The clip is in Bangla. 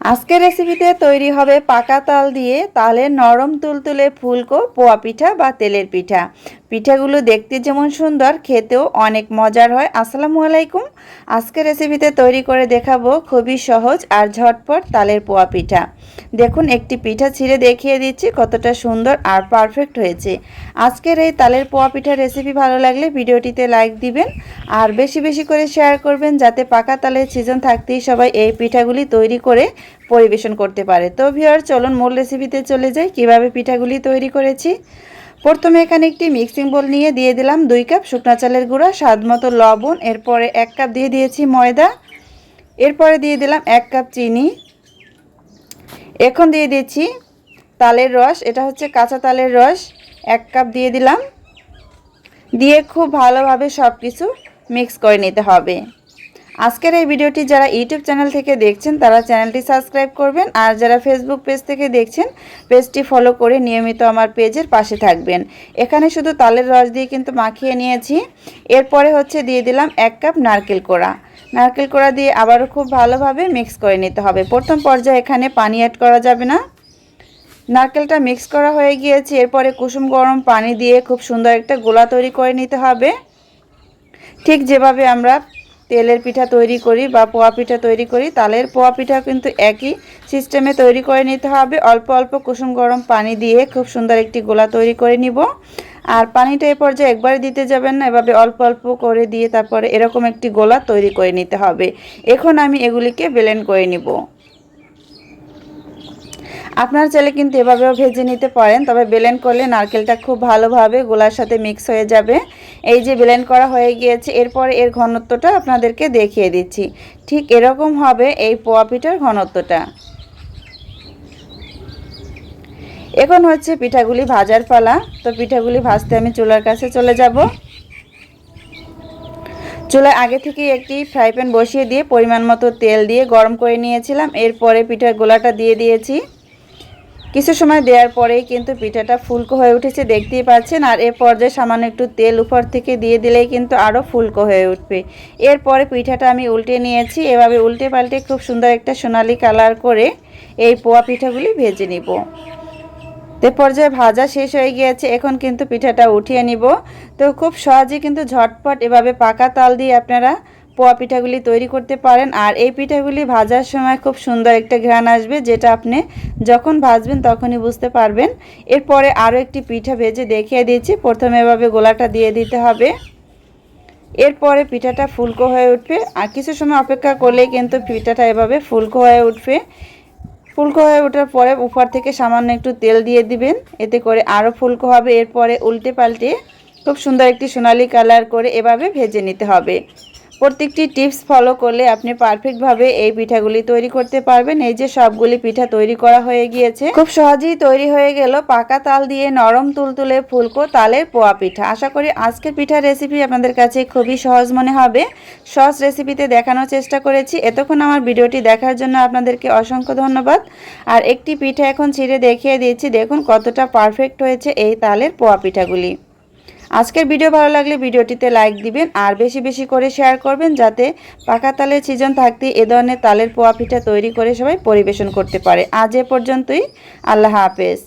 আজকের রেসিপিতে তৈরি হবে পাকা তাল দিয়ে তালের নরম তুলতুলে ফুলকো, পোয়া পিঠা বা তেলের পিঠা। পিঠাগুলো দেখতে যেমন সুন্দর, খেতেও অনেক মজার হয়। আসসালামু আলাইকুম। আজকের রেসিপিতে তৈরি করে দেখাবো খুবই সহজ আর ঝটপট তালের পোয়া পিঠা। দেখুন, একটি পিঠা ছিঁড়ে দেখিয়ে দিচ্ছি কতটা সুন্দর আর পারফেক্ট হয়েছে। আজকের এই তালের পোয়া পিঠার রেসিপি ভালো লাগলে ভিডিওটিতে লাইক দিবেন আর বেশি বেশি করে শেয়ার করবেন যাতে পাকা তালের সিজন থাকতেই সবাই এই পিঠাগুলি তৈরি করে পরিবেশন করতে পারে। তো ভিওর চলুন মূল রেসিপিতে চলে যাই। কীভাবে পিঠাগুলি তৈরি করেছি? প্রথমে এখানে একটি মিক্সিং বোল নিয়ে দিয়ে দিলাম দুই কাপ শুকনা চালের গুঁড়া, স্বাদ মতো লবণ, এরপরে এক কাপ দিয়ে দিয়েছি ময়দা, এরপরে দিয়ে দিলাম এক কাপ চিনি। এখন দিয়ে দিয়েছি তালের রস, এটা হচ্ছে কাঁচা তালের রস, এক কাপ দিয়ে দিলাম। দিয়ে খুব ভালোভাবে সব কিছু মিক্স করে নিতে হবে। আজকের এই ভিডিওটি যারা ইউটিউব চ্যানেল থেকে দেখছেন, তারা চ্যানেলটি সাবস্ক্রাইব করবেন। আর যারা ফেসবুক পেজ থেকে দেখছেন পেজটি ফলো করে নিয়মিত আমার পেজের পাশে থাকবেন। এখানে শুধু তালের রস দিয়ে কিন্তু মাখিয়ে নিয়েছি। এরপরে হচ্ছে দিয়ে দিলাম এক কাপ নারকেল কোড়া। নারকেল কোড়া দিয়ে আবারও খুব ভালোভাবে মিক্স করে নিতে হবে। প্রথম পর্যায়ে এখানে পানি অ্যাড করা যাবে না। নারকেলটা মিক্স করা হয়ে গিয়েছে। এরপরে কুসুম গরম পানি দিয়ে খুব সুন্দর একটা গোলা তৈরি করে নিতে হবে। ঠিক যেভাবে আমরা তেলের পিঠা তৈরি করি বা পোয়া পিঠা তৈরি করি, তালের পোয়া পিঠা কিন্তু একই সিস্টেমে তৈরি করে নিতে হবে। অল্প অল্প কুসুম গরম পানি দিয়ে খুব সুন্দর একটি গোলা তৈরি করে নিব। আর পানিটা এ পর্যায়ে একবারে দিতে যাবেন না, এভাবে অল্প অল্প করে দিয়ে তারপরে এরকম একটি গোলা তৈরি করে নিতে হবে। এখন আমি এগুলিকে বেলেন করে নিব। আপনার চাইলে কিন্তু এভাবেও ভেজে নিতে পারেন, তবে বেলেন করলে নারকেলটা খুব ভালোভাবে গোলার সাথে মিক্স হয়ে যাবে। এই যে বেলেন করা হয়ে গিয়েছে, এরপরে এর ঘনত্বটা আপনাদেরকে দেখিয়ে দিচ্ছি। ঠিক এরকম হবে এই পোয়া পিঠার ঘনত্বটা। এখন হচ্ছে পিঠাগুলি ভাজার পালা। তো পিঠাগুলি ভাজতে আমি চুলার কাছে চলে যাব। চুলায় আগে থেকে একটি ফ্রাই প্যান বসিয়ে দিয়ে পরিমাণ মতো তেল দিয়ে গরম করে নিয়েছিলাম। এরপরে পিঠার গোলাটা দিয়ে দিয়েছি। কিছু সময় দেওয়ার পরেই কিন্তু পিঠাটা ফুলকো হয়ে উঠেছে, দেখতেই পাচ্ছেন। আর এর পর্যায়ে সামান্য একটু তেল উপর থেকে দিয়ে দিলেই কিন্তু আরও ফুলকো হয়ে উঠবে। এরপরে পিঠাটা আমি উল্টে নিয়েছি। এভাবে উল্টে পাল্টে খুব সুন্দর একটা সোনালি কালার করে এই পোয়া পিঠাগুলি ভেজে নিব। তো পর্যায়ে ভাজা শেষ হয়ে গিয়েছে। এখন কিন্তু পিঠাটা উঠিয়ে নিব। তো খুব সহজে কিন্তু ঝটপট এভাবে পাকা তাল দিয়ে আপনারা পোয়া পিঠাগুলি তৈরি করতে পারেন। আর এই পিঠাগুলি ভাজার সময় খুব সুন্দর একটা ঘ্রাণ আসবে, যেটা আপনি যখন ভাজবেন তখনই বুঝতে পারবেন। এরপরে আরও একটি পিঠা ভেজে দেখিয়ে দিয়েছি প্রথমে এভাবে গোলাটা দিয়ে দিতে হবে। এরপরে পিঠাটা ফুলকো হয়ে উঠবে। আর কিছু সময় অপেক্ষা করলেই কিন্তু পিঠাটা এভাবে ফুলকো হয়ে উঠবে। ফুলকো হয়ে ওঠার পরে উপর থেকে সামান্য একটু তেল দিয়ে দিবেন। এতে করে আরও ফুলকো হবে। এরপরে উল্টে পাল্টে খুব সুন্দর একটি সোনালি কালার করে এভাবে ভেজে নিতে হবে। প্রত্যেকটি টিপস ফলো করলে আপনি পারফেক্টভাবে এই পিঠাগুলি তৈরি করতে পারবেন। এই যে সবগুলি পিঠা তৈরি করা হয়ে গিয়েছে। খুব সহজেই তৈরি হয়ে গেল পাকা তাল দিয়ে নরম তুলতুলে ফুলকো তালের পোয়া পিঠা। আশা করি আজকের পিঠার রেসিপি আপনাদের কাছে খুবই সহজ মনে হবে। সহজ রেসিপিতে দেখানোর চেষ্টা করেছি। এতক্ষণ আমার ভিডিওটি দেখার জন্য আপনাদেরকে অসংখ্য ধন্যবাদ। আর একটি পিঠা এখন ছিঁড়ে দেখিয়ে দিয়েছি দেখুন কতটা পারফেক্ট হয়েছে এই তালের পোয়া পিঠাগুলি। আজকের ভিডিও ভালো লাগলে ভিডিওটিতে লাইক দিবেন আর বেশি বেশি করে শেয়ার করবেন যাতে পাকা তালের সিজন থাকতে এ ধরনের তালের পোয়া পিঠা তৈরি করে সবাই পরিবেশন করতে পারে। আজ এ পর্যন্তই। আল্লাহ হাফেজ।